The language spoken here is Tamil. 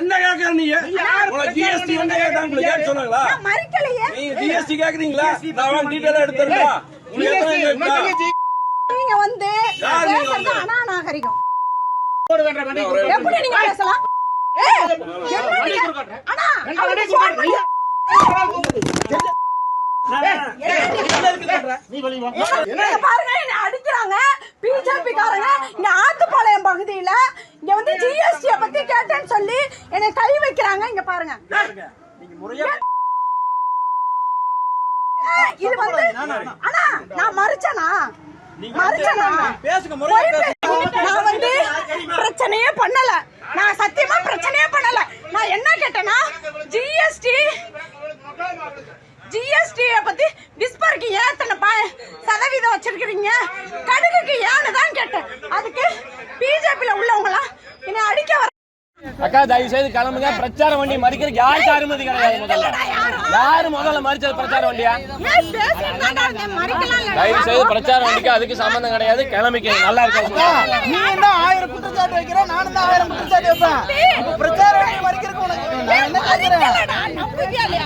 என்ன கேக்குற நீ உனக்கு ஜிஎஸ்டி என்ன கேட்டாங்க கேட்க சொன்னாங்களா நீங்க ஜிஎஸ்டி கேக்குறீங்களா? நான் டீடைலா எடுத்துறேன்? நீங்க வந்து பேசுறது. எப்படி நீங்க பேசலாம்? ஏய், என்ன நீங்க அண்ணா அவருக்கு phone பண்ணி நீ வெளிய வா. இங்க பாருங்க என்ன அடிக்கிறாங்க பிஜேபி காரங்க இங்க ஆத்துப்பாளையம் பகுதியில இங்க வந்து ஜிஎஸ்டி பத்தி கேட்டேன்னு சொல்லி என்னை கை வைக்கிறாங்க. இங்க பாருங்க. இது வந்து அண்ணா நான் மறிச்சனா? மறிச்சனா. நான் வந்து பிரச்சனையே பண்ணல. நான் சத்தியமா பிரச்சனையே பண்ணல. நான் என்ன கேட்டேன்னா ஜிஎஸ்டி ஜிஎஸ்டி பத்தி விஸ்பருக்கு ஏன் அக்கா தயவு செய்து கிளம்புங்க. பிரச்சார வண்டி மறிக்கிறதுக்கு யாருக்கு அனுமதி கிடையாது முதல்ல? யாரு முதல்ல மறிச்சது பிரச்சார வண்டியா? தயவு செய்து பிரச்சார வண்டிக்கு அதுக்கு சம்பந்தம் கிடையாது. கிளம்பிக்க நல்லா இருக்கா நீ என்ன ஆயிரம் குற்றச்சாட்டு வைக்கிற? நானும் தான் ஆயிரம் குற்றச்சாட்டு வைப்பேன். அப்ப பிரச்சாரம் பண்ணி மறிக்கிறதுக்கு உனக்கு நான் என்ன கேட்கிறேன்